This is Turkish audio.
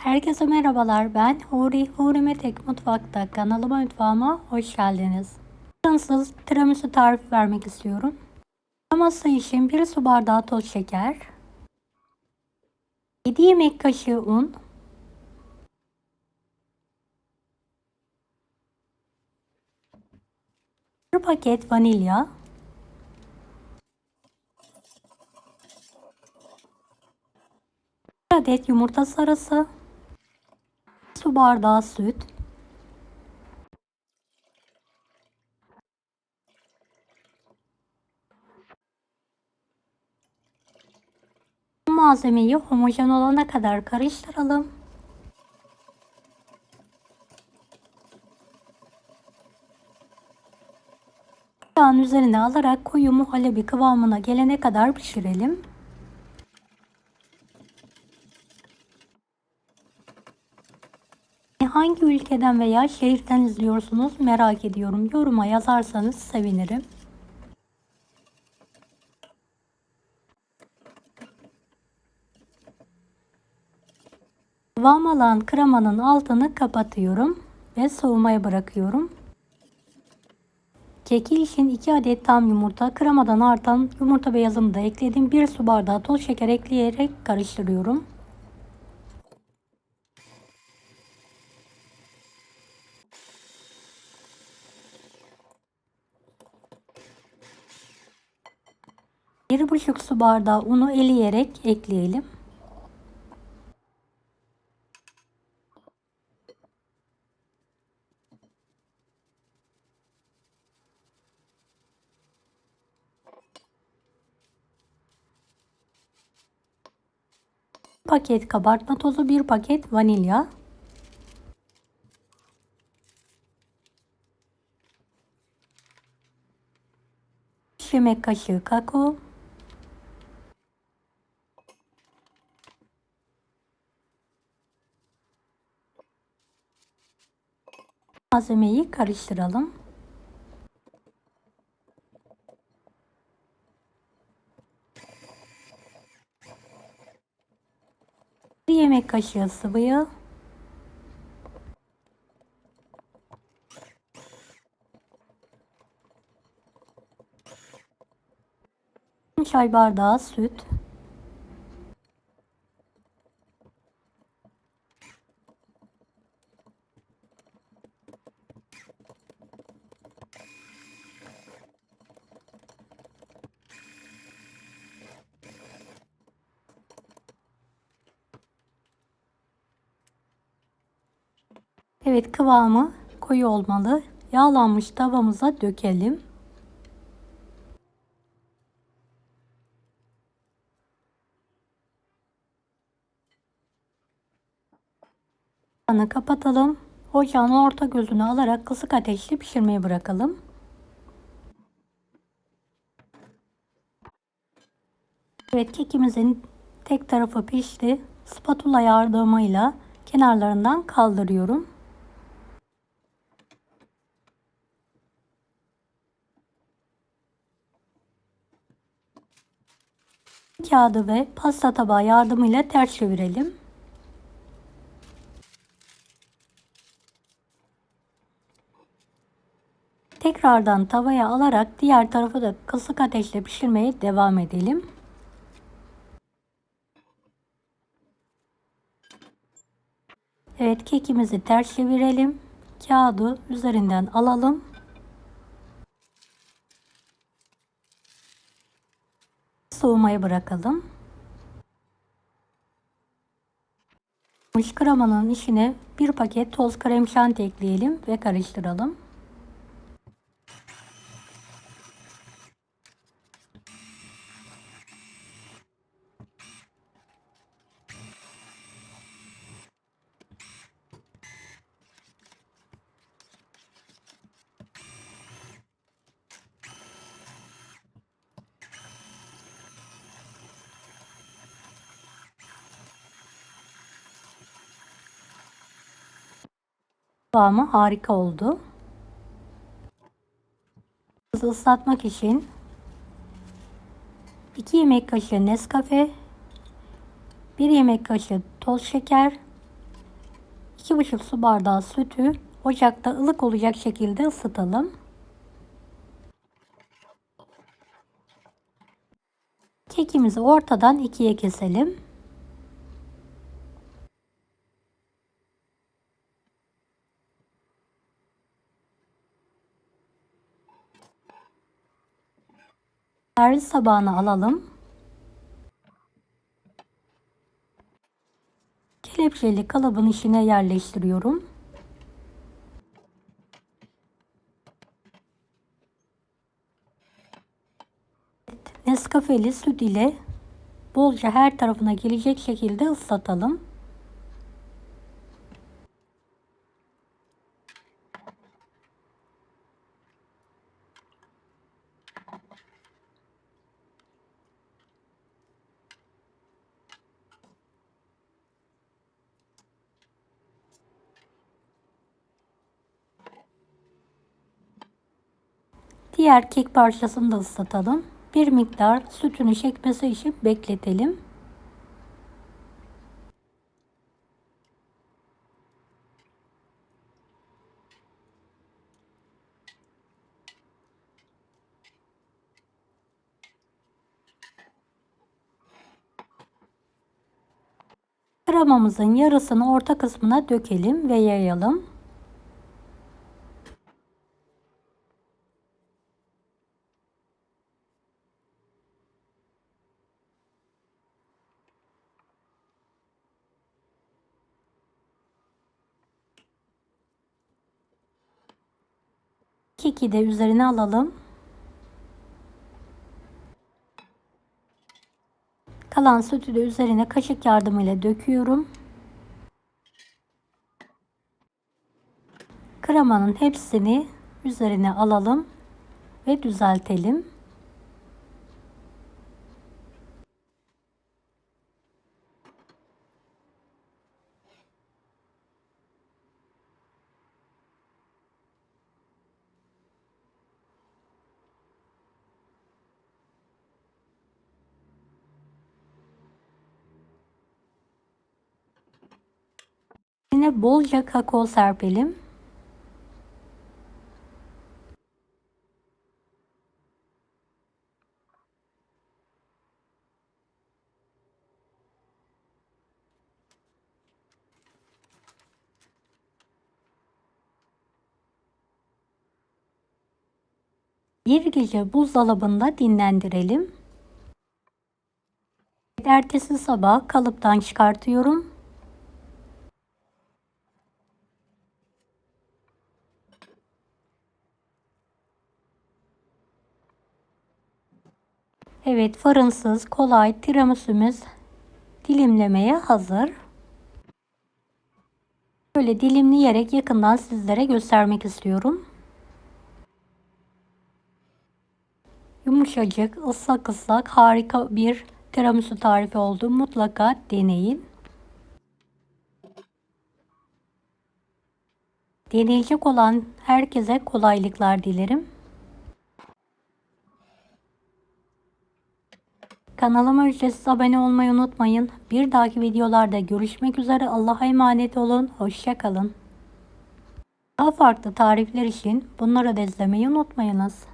Herkese merhabalar. Ben Huri. Huri Metek Mutfak'ta kanalıma mutfağıma hoş geldiniz. Fransız tiramisu tarifi vermek istiyorum. Kreması için 1 su bardağı toz şeker, 7 yemek kaşığı un, bir paket vanilya, bir adet yumurta sarısı, su bardağı süt, malzemeyi homojen olana kadar karıştıralım. Yağın üzerine alarak koyu muhallebi kıvamına gelene kadar pişirelim. Hangi ülkeden veya şehirden izliyorsunuz merak ediyorum. Yoruma yazarsanız sevinirim. Kıvam alan kremanın altını kapatıyorum ve soğumaya bırakıyorum. Keki için 2 adet tam yumurta, kremadan artan yumurta beyazını da ekledim. 1 su bardağı toz şeker ekleyerek karıştırıyorum. Bir buçuk su bardağı unu eleyerek ekleyelim. paket kabartma tozu, bir paket vanilya. yemek kaşığı kakao. Malzemeyi karıştıralım. Bir yemek kaşığı sıvı yağ. çay bardağı süt. Evet kıvamı koyu olmalı. Yağlanmış tavamıza dökelim. Kapağını kapatalım. Ocağın orta gözünü alarak kısık ateşte pişirmeye bırakalım. Evet kekimizin tek tarafı pişti. Spatula yardımıyla kenarlarından kaldırıyorum. Kağıdı ve pasta tabağı yardımıyla ters çevirelim. Tekrardan tavaya alarak diğer tarafı da kısık ateşle pişirmeye devam edelim. Evet kekimizi ters çevirelim. Kağıdı üzerinden alalım. Soğumaya bırakalım. Kremanın içine bir paket toz krem şanti ekleyelim ve karıştıralım. Kıvamı harika oldu. Hızlı ıslatmak için 2 yemek kaşığı Nescafe, 1 yemek kaşığı toz şeker, 2,5 su bardağı sütü ocakta ılık olacak şekilde ısıtalım. Kekimizi ortadan ikiye keselim. Servis tabağına alalım. Kelepçeli kalıbın içine yerleştiriyorum. Nescafeli süt ile bolca her tarafına gelecek şekilde ıslatalım. Diğer kek parçasını da ıslatalım. Bir miktar sütünü çekmesi için bekletelim. Kremamızın yarısını orta kısmına dökelim ve yayalım. Keki de üzerine alalım. Kalan sütü de üzerine kaşık yardımıyla döküyorum. Kremanın hepsini üzerine alalım ve düzeltelim. Bolca kakao serpelim. Bir gece buzdolabında dinlendirelim. Ertesi sabah kalıptan çıkartıyorum. Evet fırınsız kolay tiramisu'muz dilimlemeye hazır. Böyle dilimleyerek yakından sizlere göstermek istiyorum. Yumuşacık, ıslak ıslak harika bir tiramisu tarifi oldu. Mutlaka deneyin. Deneyecek olan herkese kolaylıklar dilerim. Kanalıma ücretsiz abone olmayı unutmayın. Bir dahaki videolarda görüşmek üzere. Allah'a emanet olun. Hoşçakalın. Daha farklı tarifler için bunları da izlemeyi unutmayınız.